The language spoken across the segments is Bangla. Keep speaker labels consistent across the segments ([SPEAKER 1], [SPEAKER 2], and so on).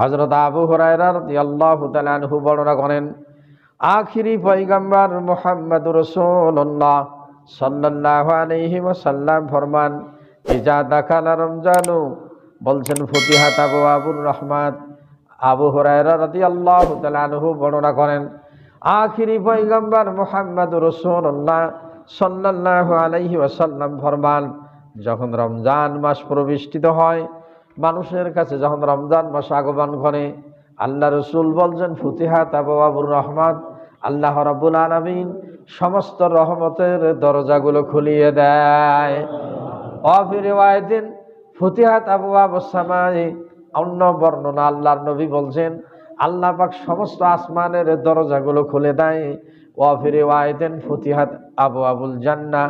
[SPEAKER 1] হজরত আবু হরাইরার বর্ণনা করেন, আখিরি পৈগম্বর মোহাম্মদ রসুল্লাহ সাল্লাহ আলহি ওসাল্লাম ফরমান, ইজা দাখালা রমজানু বলছেন, ফতিহাত আবু আবুর রহমান আবু হরাইরা রাদি আল্লাহ বর্ণনা করেন, আখিরি পৈগম্বর মোহাম্মদ রসুল্লাহ সাল্লাহ আলহি ওসাল্লাম ফরমান, যখন রমজান মাস প্রবিষ্টিত হয় মানুষের কাছে যখন রমজান মাস আগমন করে আল্লাহ রসুল বলছেন, ফুতিহাত আবু আবুর রহমান, আল্লাহ রাবুল আলমিন সমস্ত রহমতের দরজাগুলো খুলিয়ে দেয়। অফিরেওয়ায়দিন ফুতিহাত আবু আবু সামাই অন্য বর্ণনা আল্লাহর নবী বলছেন, আল্লাহ পাক সমস্ত আসমানের দরজাগুলো খুলে দেয়। ওয়াফিরে ওয়াইদেন ফুতিহাত আবু আবুল জান্না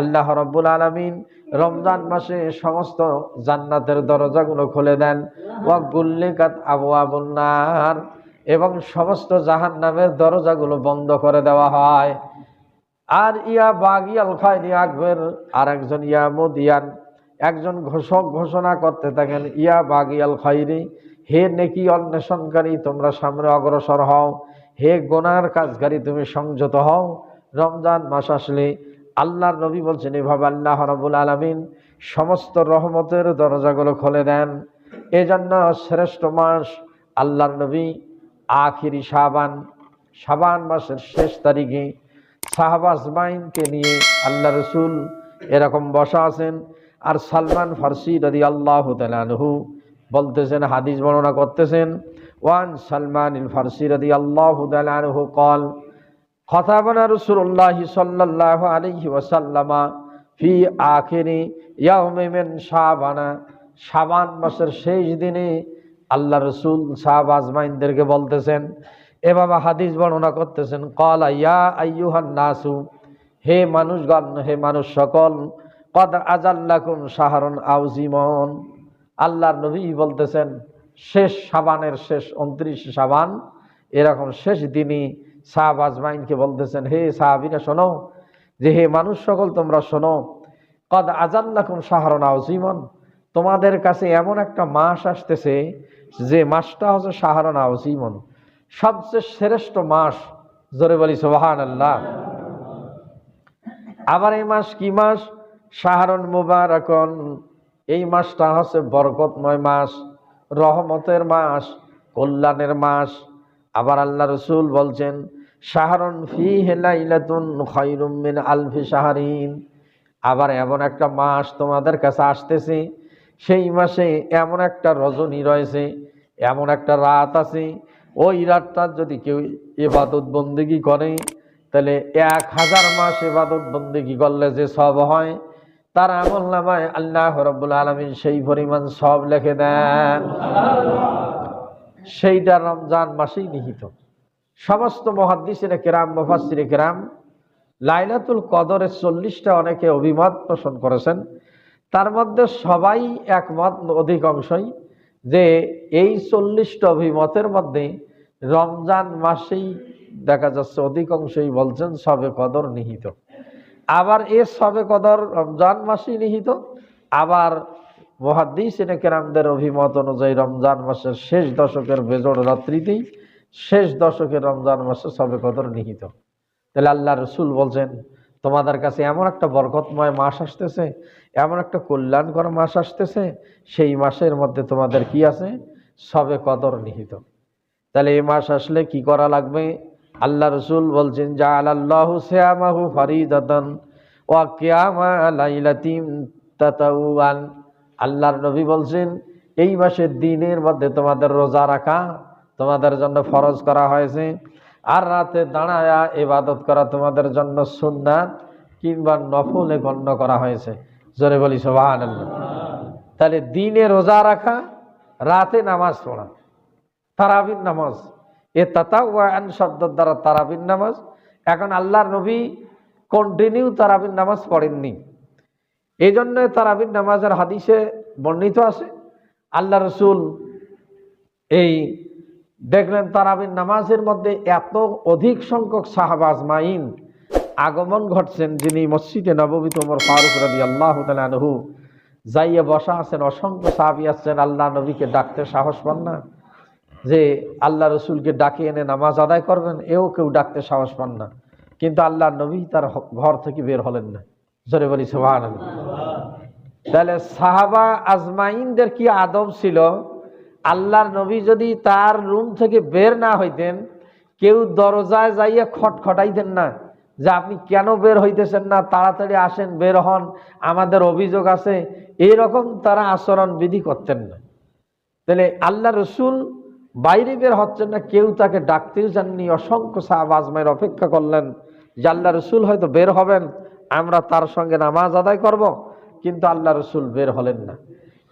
[SPEAKER 1] আল্লাহ রব্বুল আলমিন রমজান মাসে সমস্ত জান্নাতের দরজাগুলো খুলে দেন। ওয়া গুল্লিকাত আবু আবুন্নার এবং সমস্ত জাহান নামের দরজাগুলো বন্ধ করে দেওয়া হয়। আর ইয়া বাগিয়াল খায়নি আকবর আর একজন ইয়া মুদিয়ান। একজন ঘোষক ঘোষণা করতে থাকেন, ইয়া বাগিয়াল খাইরি হে নেকি অন্বেষণকারী, তোমরা সামনে অগ্রসর হও। হে গোনার কাজকারী, তুমি সংযত হও। রমজান মাস আসলে আল্লাহর নবী বলছেন, এভাবে আল্লাহ রবুল আলমিন সমস্ত রহমতের দরজাগুলো খুলে দেন। এজন্য শ্রেষ্ঠ মাস আল্লাহর নবী আখিরি সাবান সাবান মাসের শেষ তারিখে সাহাবাজ মাইনকে নিয়ে আল্লাহ রসুল এরকম বসা আছেন। আর সালমান ফার্সি রদি আল্লাহ তালহু বলতেছেন, হাদিস বর্ণনা করতেছেন, ওয়ান সালমান ইল ফার্সি রদি আল্লাহ তালহু কল খতাবানা রসুল্লাহ সাল্লাহ আলহি ওসাল্লামা ফি আখেরি ইয়াউমেমেন শাহবানা শাবান মাসের শেষ দিনে আল্লাহ রসুল সাহাব আজমাইনদেরকে বলতেছেন, এভাবে হাদিস বর্ণনা করতেছেন কল ইয়া আইয়ুহান নাসু হে মানুষগণ, হে মানুষ সকল কদ আজাল্লাকুম সাহারন আউজিমন আল্লাহর নবী বলতেছেন, শেষ সাবানের শেষ, উনত্রিশ সাবান এরকম শেষ দিনই সাহাব আজমাইনকে বলতেছেন, হে সাহাবিরা, শোনো যে হে মানুষ সকল, তোমরা শোনো, কদ আজাল্লাকুম সাহারন আউজিমন তোমাদের কাছে এমন একটা মাস আসতেছে যে মাসটা হচ্ছে সাহারন আউজিমন সবচেয়ে শ্রেষ্ঠ মাস, জোরে বলি সোহান আল্লাহ আবার এই মাস কি মাস? সাহারন মুবারকন। এই মাসটা হচ্ছে বরকতময় মাস, রহমতের মাস, কল্যাণের মাস। আবার আল্লাহ রসুল বলছেন, সাহারন ফি হেলাইলাতুন খৈরুমিন আলফি সাহারিন আবার এমন একটা মাস তোমাদের কাছে আসতেছে, সেই মাসে এমন একটা রজনী রয়েছে, এমন একটা রাত আছে, ওই রাতটা যদি কেউ এবাদত বন্দিগি করে, তাহলে এক হাজার মাস এবাদত বন্দিগি করলে যে সব হয়, তার আমল নামায় আল্লাহ রব্বুল আলমিন সেই পরিমাণ সব লেখে দেন। সেইটা রমজান মাসেই নিহিত। সমস্ত মহাদ্দিসের কেরাম মুফাসির কেরাম লাইলাতুল কদরের চল্লিশটা অনেকে অভিমত পোষণ করেছেন। তার মধ্যে সবাই একমত অধিকাংশই যে এই চল্লিশটা অভিমতের মধ্যে রমজান মাসেই দেখা যাচ্ছে অধিকাংশই বলছেন সবে কদর নিহিত। আবার এ সবে কদর রমজান মাসেই নিহিত, আবার মহাদ্দিস কেরামদের অভিমত অনুযায়ী রমজান মাসের শেষ দশকের বেজোড় রাত্রিতেই শেষ দশকের রমজান মাসে সবে কদর নিহিত। তাহলে আল্লাহ রসুল বলছেন, তোমাদের কাছে এমন একটা বরকতময় মাস আসতেছে, এমন একটা কল্যাণকর মাস আসতেছে, সেই মাসের মধ্যে তোমাদের কি আছে? সবে কদর নিহিত। তাহলে এই মাস আসলে কি করা লাগবে? আল্লাহ রসুল বলছেন যা আল্লাহ শ্যামাহু ওয়া কিয়ামা তাতাউয়ান। আল্লাহর নবী বলছেন, এই মাসের দিনের মধ্যে তোমাদের রোজা রাখা, তোমাদের জন্য ফরজ করা হয়েছে। আর রাতে দাঁড়ায়া ইবাদত করা তোমাদের জন্য সুন্নাত কিংবা নফলে গণ্য করা হয়েছে। জোরে বলি সোহান তাহলে দিনে রোজা রাখা, রাতে নামাজ পড়া তারাবিন নামাজ। এ তাতা ওয়ান শব্দের দ্বারা তারাবিন নামাজ। এখন আল্লাহর নবী কন্টিনিউ তারাবিন নামাজ পড়েননি। এই জন্য তারাবিন নামাজের হাদিসে বর্ণিত আছে, আল্লাহ রসুল এই দেখলেন তারাবিন নামাজের মধ্যে এত অধিক সংখ্যক সাহাবাজ মাইন আগমন ঘটছেন যিনি মসজিদে নবমী তোমর ফারুক রবি আল্লাহ তালহু যাইয়ে বসা আছেন, অসংখ্য সাহাবি আসছেন, আল্লাহ নবীকে ডাকতে সাহস পান না যে আল্লাহ রসুলকে ডাকে এনে নামাজ আদায় করবেন, এও কেউ ডাকতে সাহস পান না। কিন্তু আল্লাহ নবী তার ঘর থেকে বের হলেন না। জোরে বলি সোহান তাহলে সাহাবা আজমাইনদের কি আদব ছিল? আল্লাহর নবী যদি তার রুম থেকে বের না হইতেন, কেউ দরজায় যাইয়া খটখটাইতেন না যে আপনি কেন বের হইতেছেন না, তাড়াতাড়ি আসেন, বের হন, আমাদের অভিযোগ আছে। এরকম তারা আচরণ বিধি করতেন না। তাহলে আল্লাহ রসুল বাইরে বের হচ্ছেন না, কেউ তাকে ডাকতেও যাননি। অসংখ্য সাহাব আজমাইয়ের অপেক্ষা করলেন যে আল্লাহ রসুল হয়তো বের হবেন, আমরা তার সঙ্গে নামাজ আদায় করব। কিন্তু আল্লাহ রসুল বের হলেন না।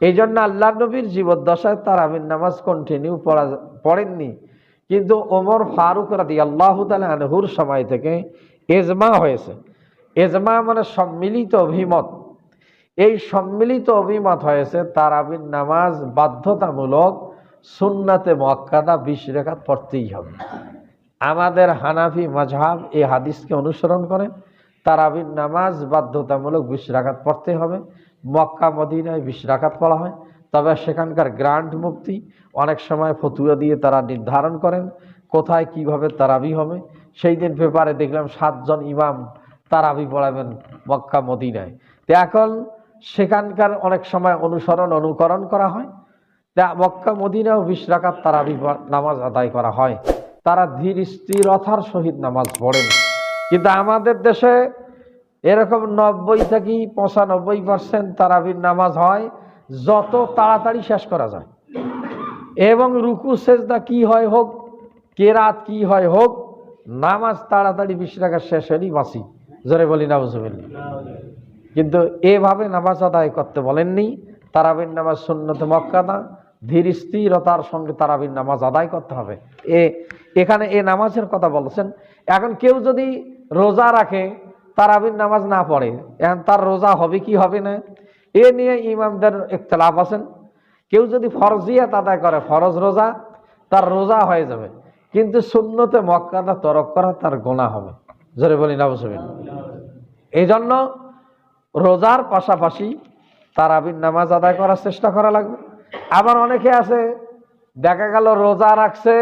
[SPEAKER 1] এই জন্য আল্লাহ নবীর জীবদ্দশায় তার আমিন নামাজ কন্টিনিউ পড়া পড়েননি। কিন্তু ওমর ফারুক রাদি আল্লাহ আনহুর সময় থেকে এজমা হয়েছে। এজমা মানে সম্মিলিত অভিমত। এই সম্মিলিত অভিমত হয়েছে তারাবির নামাজ বাধ্যতামূলক সুন্নাতে মক্কাদা বিশ রেখাত পড়তেই হবে। আমাদের হানাফি মাঝহাব এই হাদিসকে অনুসরণ করে। তারাবির নামাজ বাধ্যতামূলক বিশ রাকাত পড়তে হবে। মক্কা, মদিনায় বিশ রাকাত পড়া হয়। তবে সেখানকার গ্রান্ট মুক্তি অনেক সময় ফতুয়া দিয়ে তারা নির্ধারণ করেন কোথায় কীভাবে তারাবি হবে। সেই দিন পেপারে দেখলাম সাতজন ইমাম তারাবি পড়াবেন মক্কা, মদিনায়। তো এখন সেখানকার অনেক সময় অনুসরণ, অনুকরণ করা হয়। তা মক্কা, মদিনাও বিশ রাকাত তারাবি নামাজ আদায় করা হয়। তারা ধীর স্থিরতার সহিত নামাজ পড়েন। কিন্তু আমাদের দেশে এরকম নব্বই থেকে পঁচানব্বই পার্সেন্ট তারাবির নামাজ হয়, যত তাড়াতাড়ি শেষ করা যায়। এবং রুকু, সেজদা কি হয় হোক, কেরাত কি হয় হোক, নামাজ তাড়াতাড়ি বিশ টাকা শেষ হলেই বাঁচি জোরে বলি না বুঝবেননি কিন্তু এভাবে নামাজ আদায় করতে বলেননি। তারাবির নামাজ শূন্যতে মক্কাদা। ধীর স্থিরতার সঙ্গে তারাবির নামাজ আদায় করতে হবে। এ, এখানে এ নামাজের কথা বলছেন। এখন কেউ যদি রোজা রাখে, তারাবির নামাজ না পড়ে, এখন তার রোজা হবে কি হবে না? এ নিয়ে ইমামদের একতলাফ আছেন কেউ যদি ফরজিয়াত আদায় করে, ফরজ রোজা, তার রোজা হয়ে যাবে। কিন্তু শূন্যতে মক্কাদা তরক করা তার গোনা হবে। জোরে বলি না বুঝবেন এই জন্য রোজার পাশাপাশি তারাবির নামাজ আদায় করার চেষ্টা করা লাগবে। আবার অনেকে আছে, দেখা গেল রোজা রাখছে,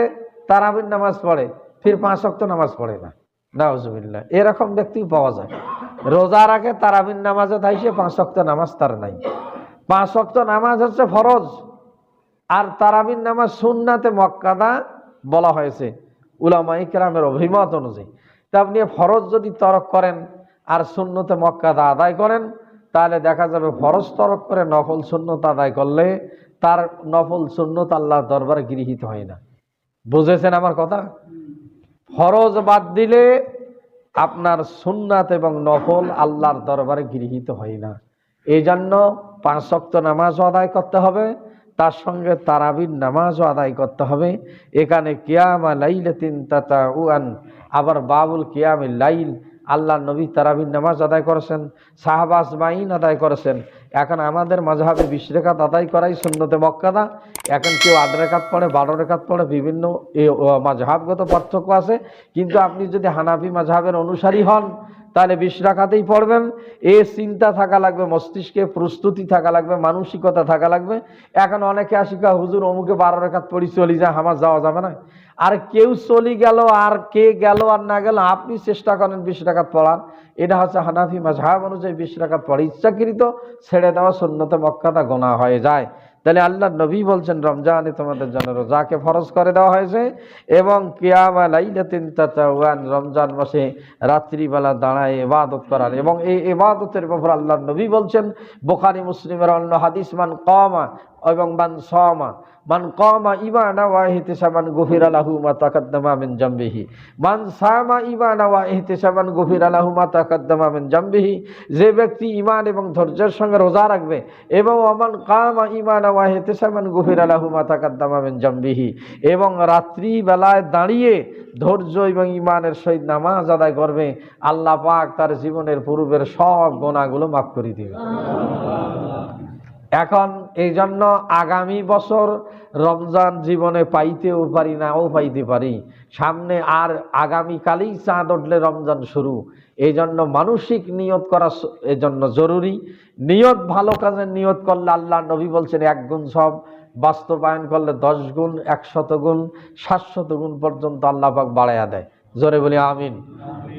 [SPEAKER 1] তারাবির নামাজ পড়ে, ফির পাঁচ অক্ত নামাজ পড়ে না। নাউজুবিল্লাহ। এরকম ব্যক্তি পাওয়া যায়। রোজা রাখে তারাবিন নামাজে থাইছে পাঁচ অক্ত নামাজ তার নাই। পাঁচ অক্ত নামাজ হচ্ছে ফরজ। আর তারাবিন নামাজ সুন্নাতে মক্কাদা বলা হয়েছে উলামাই কেরামের অভিমত অনুযায়ী। তা আপনি ফরজ যদি তরক করেন আর শূন্যতে মক্কাদা আদায় করেন, তাহলে দেখা যাবে ফরজ তরক করে নফল সুন্নত আদায় করলে তার নফল সুন্নত আল্লাহ দরবারে গৃহীত হয় না। বুঝেছেন আমার কথা? ফরজ বাদ দিলে আপনার সুন্নাত এবং নফল আল্লাহর দরবারে গৃহীত হয় না। এই জন্য পাঁচ শক্ত নামাজও আদায় করতে হবে, তার সঙ্গে তারাবির নামাজও আদায় করতে হবে। এখানে কিয়ামা লাইলে তিন তাতা উয়ান আবার বাবুল কিয়ামে লাইল, আল্লাহ নবী তারাবির নামাজ আদায় করেছেন শাহবাজ মাইন আদায় করেছেন এখন আমাদের মাঝহাবে বিশ রেখাত আদায় করাই সুন্নতে মক্কাদা। এখন কেউ আট রেখাত পড়ে, বারো রেখাত পড়ে, বিভিন্ন মাঝহাবগত পার্থক্য আছে। কিন্তু আপনি যদি হানাফি মাঝহাবের অনুসারী হন তাহলে বিশ রাখাতেই পড়বেন। এ চিন্তা থাকা লাগবে, মস্তিষ্কে প্রস্তুতি থাকা লাগবে, মানসিকতা থাকা লাগবে। এখন অনেকে আসিকা হুজুর, অমুকে বারো রেখাত পড়ি, চলি যায় আমার যাওয়া যাবে না। আর কেউ চলি গেল, আর কে গেল আর না গেল, আপনি চেষ্টা করেন বিশ রাখাত পড়ার। এটা হচ্ছে হানাফি মাঝহাব অনুযায়ী বিশ রাখাত পড়ে। ইচ্ছাকৃত ছেড়ে দেওয়া শূন্যতে মক্কাতা গোনা হয়ে যায়। তাহলে আল্লাহ নবী বলছেন, রমজানে তোমাদের জন্য রোজাকে ফরজ করে দেওয়া হয়েছে এবং কিয়ামা রমজান মাসে রাত্রিবেলা দাঁড়ায় ইবাদত করার। এবং এই ইবাদতের ব্যাপারে আল্লাহ নবী বলছেন, বোখারি, মুসলিমের অন্য হাদিসমান কমা এবং মান সমা, মান কমা ইমানা ওয়া ইহতিসাবান গফির আলাহু মা তাকাদ্দামা মিন জামবিহি। মান সামা ইমানা ওয়া ইহতিসাবান গফির আলাহু মা তাকাদ্দামা মিন জামবিহি। যে ব্যক্তি ইমান এবং ধৈর্যের সঙ্গে রোজা রাখবে এবং অমান কামা ইমানা ওয়া ইহতিসাবান গফির আলাহু মা তাকাদ্দামা মিন জামবিহি। এবং রাত্রি বেলায় দাঁড়িয়ে ধৈর্য এবং ইমানের সহিত নামাজ আদায় করবে, আল্লাহ পাক তার জীবনের পূর্বের সব গোনাগুলো মাফ করে দিবে। এখন এই জন্য আগামী বছর রমজান জীবনে পাইতেও পারি না, ও পাইতে পারি। সামনে আর আগামীকালেই চাঁদ উঠলে রমজান শুরু। এই জন্য মানসিক নিয়ত করা এই জন্য জরুরি। নিয়ত ভালো কাজের নিয়ত করলে আল্লাহ নবী বলছেন, এক গুণ সব। বাস্তবায়ন করলে দশ গুণ, একশত গুণ, সাতশত গুণ পর্যন্ত আল্লাহ পাক বাড়াইয়া দেয়। জোরে বলি, আমিন।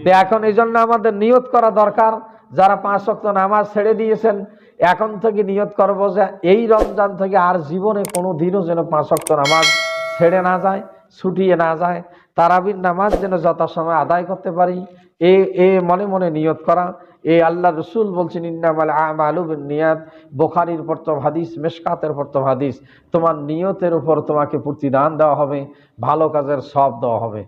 [SPEAKER 1] তো এখন এই জন্য আমাদের নিয়ত করা দরকার। যারা পাঁচ ওয়াক্ত নামাজ ছেড়ে দিয়েছেন এখন থেকে নিয়ত করব যে এই রমজান থেকে আর জীবনে কোনো দিনও যেন পাঁচ ওয়াক্ত নামাজ ছেড়ে না যায়, ছুটিয়ে না যায়। তারাবির নামাজ যেন যথাসময় আদায় করতে পারি। এ এ মনে মনে নিয়ত করা। এ আল্লাহ রসুল বলছেন, ইন্নামাল আমালু নিয়াত বোখারির প্রথম হাদিস, মেশকাতের প্রথম হাদিস। তোমার নিয়তের উপর তোমাকে প্রতিদান দেওয়া হবে, ভালো কাজের সব দেওয়া হবে।